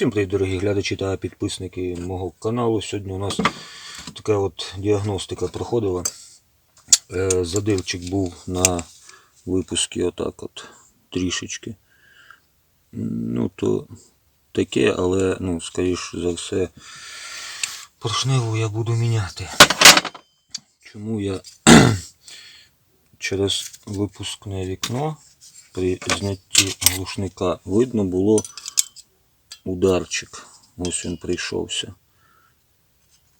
Всім привіт, дорогі глядачі та підписники мого каналу. Сьогодні у нас така от діагностика проходила. Е, Задирчик був на випуску отак от трішечки. Ну, то таке, але, ну, скоріш за все, поршневу я буду міняти. Чому я через випускне вікно при знятті глушника видно було ударчик. Ось він прийшовся.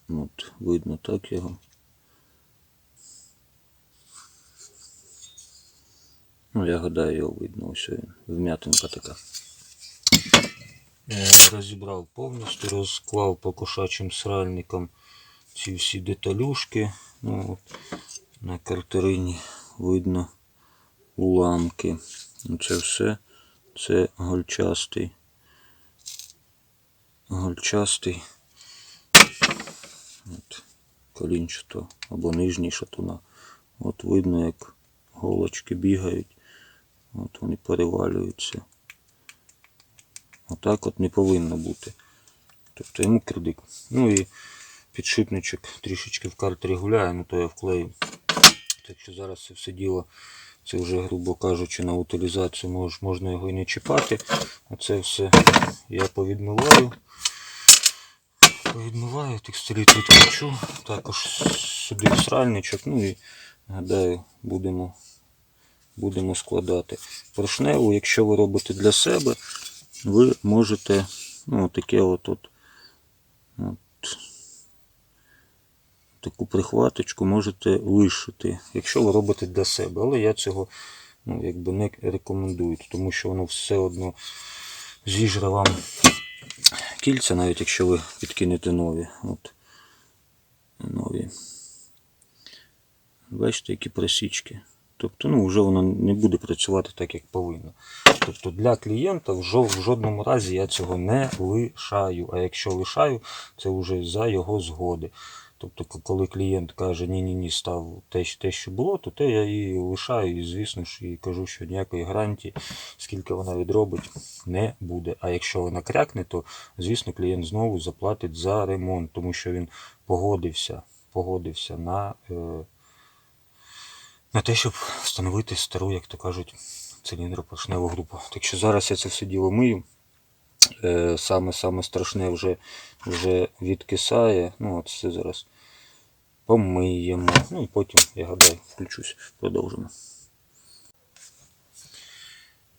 От, видно так його. Ну, я гадаю, його видно, ось він. Вм'ятинка така. Е, Розібрав повністю, розклав по кошачим сральникам ці всі деталюшки. Ну, на картерині видно уламки. Ну, Це все. Це гольчастий гольчастий. От, колінчато або нижній шатуна. От видно, як голочки бігають. От вони перевалюються. Отак от не повинно бути. Тобто йому кредит. Ну і підшипничок трішечки в картері гуляє, ну то я вклею. Так що зараз все діло, це вже, грубо кажучи, на утилізацію мож, можна його і не чіпати. Оце все я повідмиваю. Повідмиваю, текстиліт відключу. Також сюди сральничок. Ну і гадаю, будемо, будемо складати. Поршневу, якщо ви робите для себе, ви можете ну, таке от, от, от таку прихваточку можете лишити, якщо ви робите для себе. Але я цього ну, якби не рекомендую, тому що воно все одно зіжре вам кільця, навіть якщо ви підкинете нові. От, нові. Бачите, які просічки. Тобто, ну, вже воно не буде працювати так, як повинно. Тобто для клієнта в в жодному разі я цього не лишаю. А якщо лишаю, це вже за його згоди. Тобто, коли клієнт каже, ні-ні ні, став те, те, що було, то те я її лишаю. І звісно ж, і кажу, що ніякої гарантії, скільки вона відробить, не буде. А якщо вона крякне, то звісно клієнт знову заплатить за ремонт, тому що він погодився, погодився на. Е, на те, щоб встановити стару, як то кажуть, циліндропоршневу групу. Так що зараз я це все діло мию. Е, Саме саме страшне вже, вже відкисає. Ну, от це зараз помиємо. Ну і потім, я гадаю, включусь, продовжимо.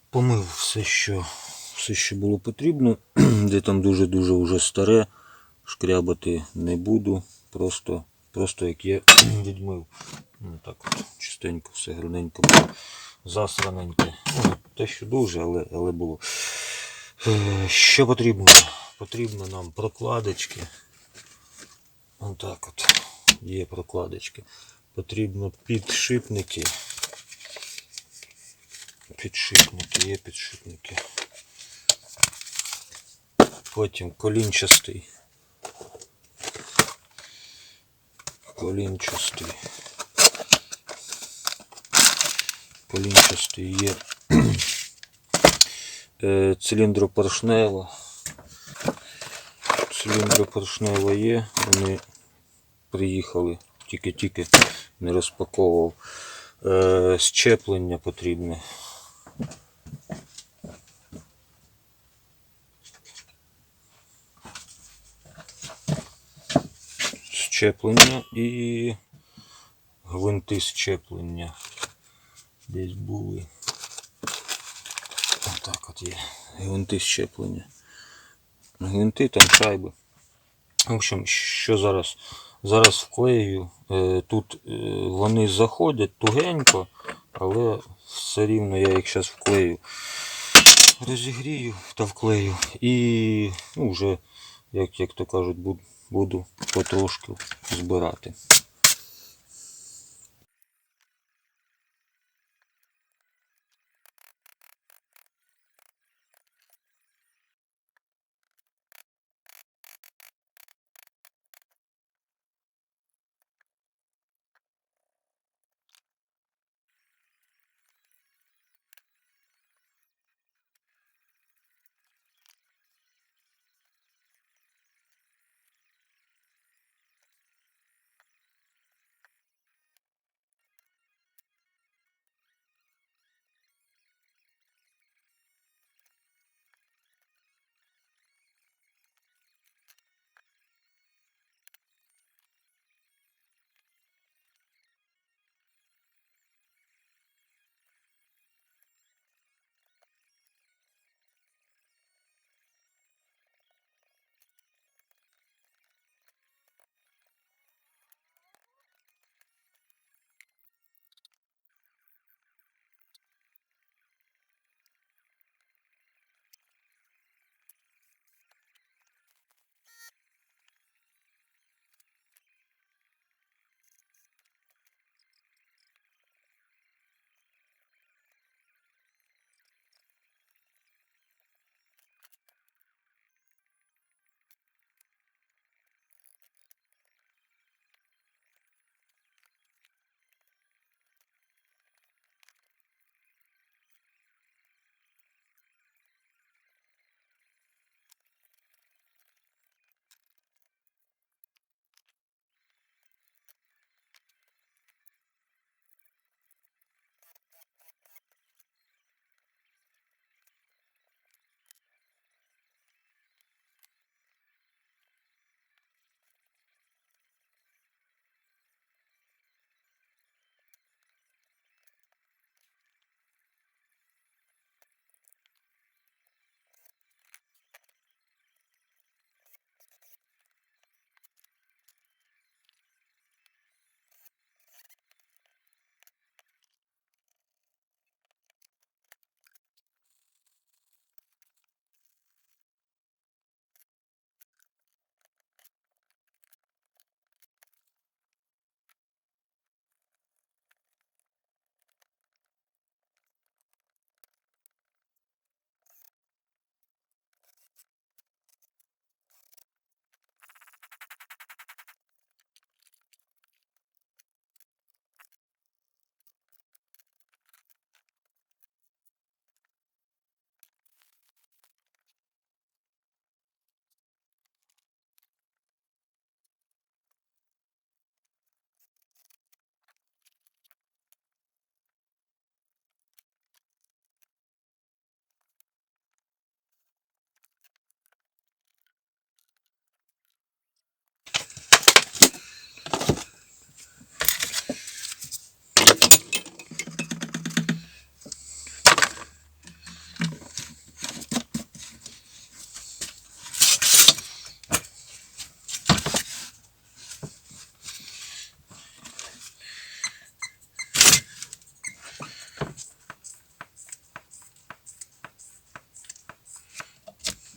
Помив все, що, все, що було потрібно. Де там дуже-дуже вже старе, шкрябати не буду. Просто, просто як є, відмив. Ну, так от, чистенько, все гарненько. Засраненьке. Ну, те, що дуже, але, але було. Е, Що потрібно? Потрібно нам прокладочки. Отак от. Є прокладочки. Потрібно підшипники. Підшипники, є підшипники. Потім колінчастий. Колінчастий. Колінчастий є. Е, Циліндропоршнева. Циліндропоршнева є. Вони приїхали. Тільки-тільки не розпаковував. Е, Щеплення потрібне. Щеплення і гвинти щеплення. Десь були. Отак от є. Гвинти щеплення. Гвинти там шайби. В общем, що зараз? Зараз вклею. Тут е, вони заходять тугенько, але все рівно я їх зараз вклею. Розігрію та вклею. І ну, вже, як, як то кажуть, буду потрошки збирати.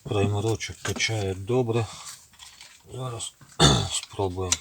Прайморочок качає добре. Зараз спробуємо.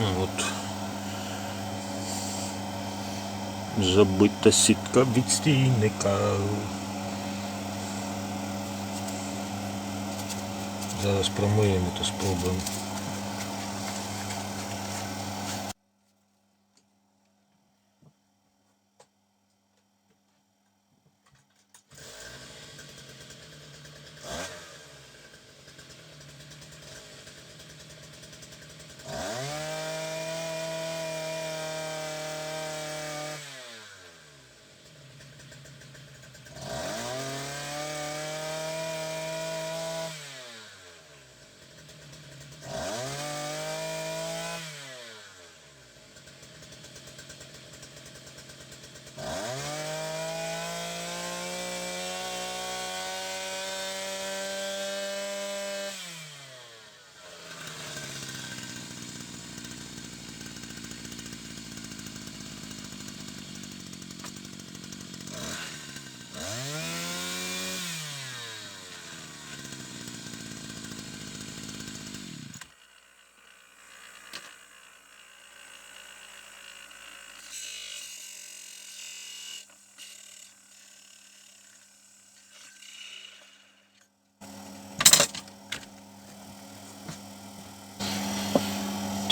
Ну, от. Забита сітка від стійника. Зараз промиємо та спробуємо.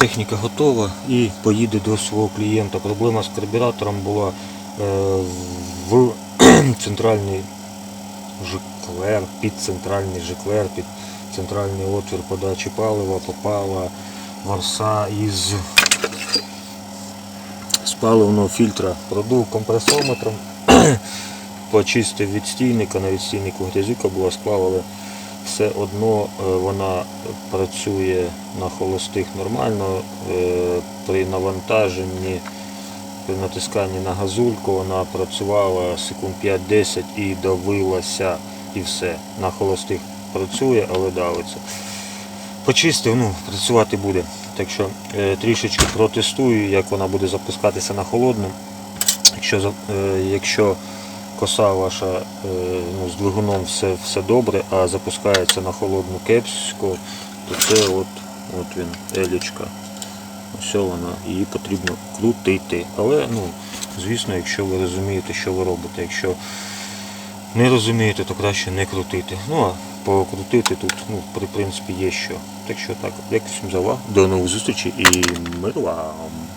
Техніка готова і поїде до свого клієнта. Проблема з карбюратором була е, в центральний жиклер, під центральний жиклер, під центральний отвір подачі палива попала ворса із з паливного фільтра. Продув компресометром, почистив відстійника, на відстійнику грязюка була склав, але все одно е, вона працює на холостих нормально. Е, При навантаженні, при натисканні на газульку вона працювала секунд 5-10 і давилася і все. На холостих працює, але давиться. Почистив, ну, працювати буде. Так що е, трішечки протестую, як вона буде запускатися на холодному. Якщо, якщо коса ваша е, ну, з двигуном все, все добре, а запускається на холодну кепську, то це от, от він, елічка. Ось вона, її потрібно крутити. Але, ну, звісно, якщо ви розумієте, що ви робите. Якщо не розумієте, то краще не крутити. Ну а покрутити тут, ну, при принципі, є що. Так що так, як всім за увагу. До нових зустрічей і мир вам!